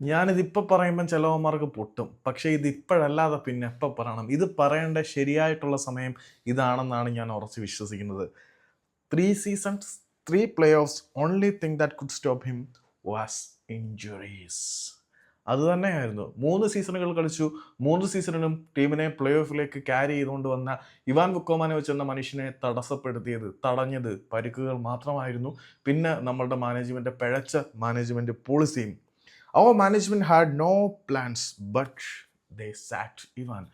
ഞാനിതിപ്പോൾ പറയുമ്പം ചിലവന്മാർക്ക് പൊട്ടും. പക്ഷേ ഇത് ഇപ്പോഴല്ലാതെ പിന്നെ എപ്പോൾ പറയണം? ഇത് പറയേണ്ട ശരിയായിട്ടുള്ള സമയം ഇതാണെന്നാണ് ഞാൻ ഉറച്ച് വിശ്വസിക്കുന്നത്. Three seasons three playoffs only thing that could stop him was injuries അത് തന്നെയായിരുന്നു. മൂന്ന് സീസണുകൾ കളിച്ചു. മൂന്ന് സീസണിലും ടീമിനെ പ്ലേ ഓഫിലേക്ക് ക്യാരി ചെയ്തുകൊണ്ട് വന്ന ഇവാൻ വുക്കോമാനെ വെച്ചെന്ന മനുഷ്യനെ തടസ്സപ്പെടുത്തിയത് തടഞ്ഞത് പരിക്കുകൾ മാത്രമായിരുന്നു. പിന്നെ നമ്മളുടെ മാനേജ്മെന്റ് പിഴച്ച മാനേജ്മെന്റ് പോളിസിയും അവർ management had no plans but they sat Ivan.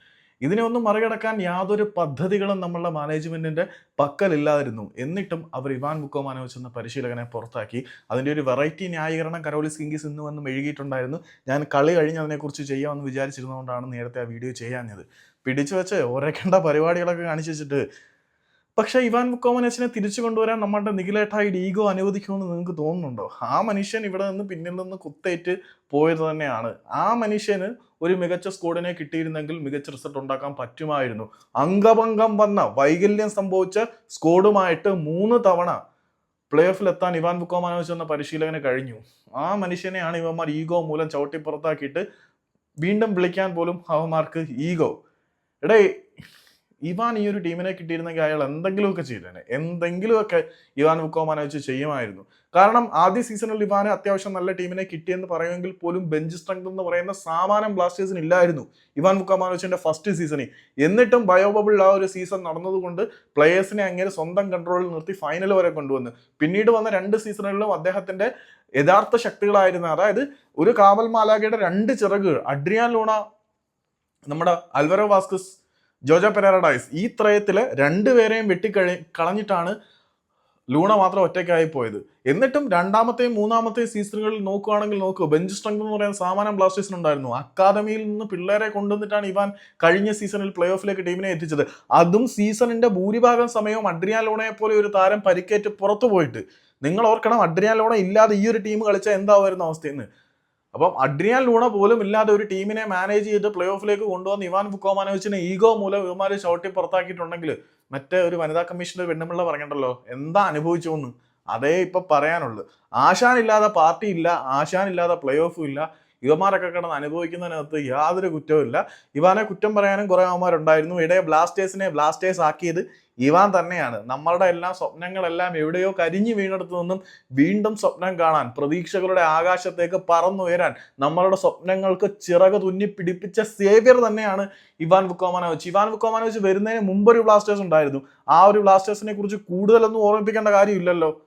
ഇതിനെ ഒന്നും മറികടക്കാൻ യാതൊരു പദ്ധതികളും നമ്മളുടെ മാനേജ്മെന്റിന്റെ പക്കലില്ലായിരുന്നു എന്നിട്ടും അവർ ഇവാൻ ബുക്കോമാനോവിച്ച് എന്ന പരിശീലകനെ പുറത്താക്കി. അതിന്റെ ഒരു വെറൈറ്റി ന്യായീകരണം കരോളിസ് കിങ്കിസ് ഇന്ന് വന്ന് എഴുകിയിട്ടുണ്ടായിരുന്നു ഞാൻ കളി കഴിഞ്ഞ് അതിനെക്കുറിച്ച് ചെയ്യാമെന്ന് വിചാരിച്ചിരുന്നതുകൊണ്ടാണ് നേരത്തെ ആ വീഡിയോ ചെയ്യാഞ്ഞത്. പിടിച്ചു വെച്ച് ഓരേക്കേണ്ട പരിപാടികളൊക്കെ കാണിച്ചു വെച്ചിട്ട് പക്ഷേ ഇവാൻ മുക്കോമനസിനെ തിരിച്ചു കൊണ്ടുവരാൻ നമ്മളുടെ നിഖിലേട്ടായിട്ട് ഈഗോ അനുവദിക്കുമെന്ന് നിങ്ങൾക്ക് തോന്നുന്നുണ്ടോ? ആ മനുഷ്യൻ ഇവിടെ നിന്ന് പിന്നിൽ നിന്ന് കുത്തേറ്റ് പോയത് തന്നെയാണ്. ആ മനുഷ്യന് ഒരു മികച്ച സ്കോഡിനെ കിട്ടിയിരുന്നെങ്കിൽ മികച്ച റിസൾട്ട് ഉണ്ടാക്കാൻ പറ്റുമായിരുന്നു. അംഗഭംഗം വന്ന വൈകല്യം സംഭവിച്ച സ്കോഡുമായിട്ട് മൂന്ന് തവണ പ്ലേ ഓഫിൽ എത്താൻ ഇവാൻ മുക്കോമാനോസ് എന്ന പരിശീലകന് കഴിഞ്ഞു. ആ മനുഷ്യനെയാണ് ഇവന്മാർ ഈഗോ മൂലം ചവിട്ടി പുറത്താക്കിയിട്ട് വീണ്ടും വിളിക്കാൻ പോലും അവന്മാർക്ക് ഈഗോ. എടേ ഇവാൻ ഈ ഒരു ടീമിനെ കിട്ടിയിരുന്നെങ്കിൽ അയാൾ എന്തെങ്കിലുമൊക്കെ ചെയ്തേനെ. എന്തെങ്കിലുമൊക്കെ ഇവാൻ മുക്കോമാനോവിച്ച് ചെയ്യുമായിരുന്നു. കാരണം ആദ്യ സീസണിൽ ഇവാന് അത്യാവശ്യം നല്ല ടീമിനെ കിട്ടിയെന്ന് പറയുമെങ്കിൽ പോലും ബെഞ്ച് സ്ട്രെങ്ത് എന്ന് പറയുന്ന സാമാനം ബ്ലാസ്റ്റേഴ്സിന് ഇല്ലായിരുന്നു ഇവാൻ മുക്കോമാനോവിച്ചിന്റെ ഫസ്റ്റ് സീസണിൽ എന്നിട്ടും ബയോബബിൾ ആ ഒരു സീസൺ നടന്നതുകൊണ്ട് പ്ലേയേഴ്സിനെ അങ്ങനെ സ്വന്തം കൺട്രോളിൽ നിർത്തി ഫൈനൽ വരെ കൊണ്ടുവന്നു. പിന്നീട് വന്ന രണ്ട് സീസണുകളിലും അദ്ദേഹത്തിന്റെ യഥാർത്ഥ ശക്തികളായിരുന്നു. അതായത് ഒരു കാവൽ മാലാഗയുടെ രണ്ട് ചിറകുകൾ അഡ്രിയാൻ ലൂണ നമ്മുടെ അൽവരോ വാസ്കസ് ജോജോ പെരാറഡൈസ് ഈ ത്രയത്തിൽ രണ്ടുപേരെയും വെട്ടിക്കഴി കളഞ്ഞിട്ടാണ് ലൂണ മാത്രം ഒറ്റയ്ക്കായി പോയത്. എന്നിട്ടും രണ്ടാമത്തെയും മൂന്നാമത്തെയും സീസണുകളിൽ നോക്കുകയാണെങ്കിൽ നോക്കൂ ബെഞ്ച് സ്ട്രെങ്ത് എന്ന് പറയുന്ന സാമാനം ബ്ലാസ്റ്റേഴ്സിനുണ്ടായിരുന്നു അക്കാദമിയിൽ നിന്ന് പിള്ളേരെ കൊണ്ടുവന്നിട്ടാണ് ഇവാൻ കഴിഞ്ഞ സീസണിൽ പ്ലേ ഓഫിലേക്ക് ടീമിനെ എത്തിച്ചത്. അതും സീസണിന്റെ ഭൂരിഭാഗം സമയവും അഡ്രിയാൻ ലോണയെ പോലെ ഒരു താരം പരിക്കേറ്റ് പുറത്തു പോയിട്ട് നിങ്ങൾ ഓർക്കണം അഡ്രിയാൻ ലോണ ഇല്ലാതെ ഈ ഒരു ടീം കളിച്ചാൽ എന്താവുമായിരുന്നു അവസ്ഥയെന്ന്. അപ്പം അഡ്രിയാൻ ലൂണ പോലും ഇല്ലാതെ ഒരു ടീമിനെ മാനേജ് ചെയ്ത് പ്ലേ ഓഫിലേക്ക് കൊണ്ടുവന്ന് ഇവാൻ ഫുക്കോമാനോവിച്ചിനെ ഈഗോ മൂലം ഇവമാര് ഷോട്ടി പുറത്താക്കിയിട്ടുണ്ടെങ്കിൽ മറ്റേ ഒരു വനിതാ കമ്മീഷണർ വെണ്ണമുള്ള പറഞ്ഞിട്ടുണ്ടല്ലോ? എന്താ അനുഭവിച്ചു എന്ന് അതേ ഇപ്പൊ പറയാനുള്ളൂ. ആശാനില്ലാതെ പാർട്ടി ഇല്ല ആശാനില്ലാതെ പ്ലേ ഓഫും ഇല്ല. ഇവന്മാരൊക്കെ കിടന്ന് അനുഭവിക്കുന്നതിനകത്ത് യാതൊരു കുറ്റവും ഇല്ല. ഇവാനെ കുറ്റം പറയാനും കുറെ അവന്മാരുണ്ടായിരുന്നു. ഇടയെ ബ്ലാസ്റ്റേഴ്സിനെ ബ്ലാസ്റ്റേഴ്സ് ആക്കിയത് ഇവാൻ തന്നെയാണ്. നമ്മളുടെ എല്ലാ സ്വപ്നങ്ങളെല്ലാം എവിടെയോ കരിഞ്ഞു വീണെടുത്തു നിന്നും വീണ്ടും സ്വപ്നം കാണാൻ പ്രതീക്ഷകളുടെ ആകാശത്തേക്ക് പറന്നുയരാൻ നമ്മളുടെ സ്വപ്നങ്ങൾക്ക് ചിറക് തുന്നി പിടിപ്പിച്ച സേവ്യർ തന്നെയാണ് ഇവാൻ വുക്കോമാനോവിച്ച് ഇവാൻ വുക്കോമാനോവിച്ച് വരുന്നതിന് മുമ്പ് ഒരു ബ്ലാസ്റ്റേഴ്സ് ഉണ്ടായിരുന്നു. ആ ഒരു ബ്ലാസ്റ്റേഴ്സിനെ കുറിച്ച് കൂടുതലൊന്നും ഓർമ്മിപ്പിക്കേണ്ട കാര്യമില്ലല്ലോ.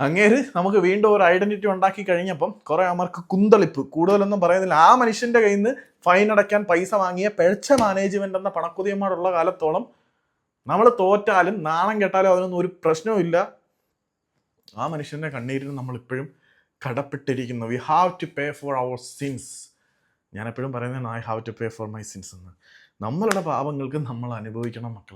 അങ്ങേര് നമുക്ക് വീണ്ടും ഒരു ഐഡന്റിറ്റി ഉണ്ടാക്കി കഴിഞ്ഞപ്പം കുറെ അവർക്ക് കുന്തളിപ്പ്. കൂടുതലൊന്നും പറയുന്നില്ല ആ മനുഷ്യന്റെ കയ്യിൽ നിന്ന് ഫൈൻ അടയ്ക്കാൻ പൈസ വാങ്ങിയ പിഴച്ച മാനേജ്മെന്റ് എന്ന പണക്കുതിയന്മാരുള്ള കാലത്തോളം നമ്മൾ തോറ്റാലും നാണം കെട്ടാലും അതിനൊന്നും ഒരു പ്രശ്നവും ഇല്ല. ആ മനുഷ്യന്റെ കണ്ണീരിന് നമ്മൾ ഇപ്പോഴും കടപ്പെട്ടിരിക്കുന്നു. We have to pay for our sins ഞാൻ എപ്പോഴും പറയുന്നത് I have to pay for my sins എന്ന്. നമ്മളുടെ പാപങ്ങൾക്ക് നമ്മൾ അനുഭവിക്കണം മക്കളെ.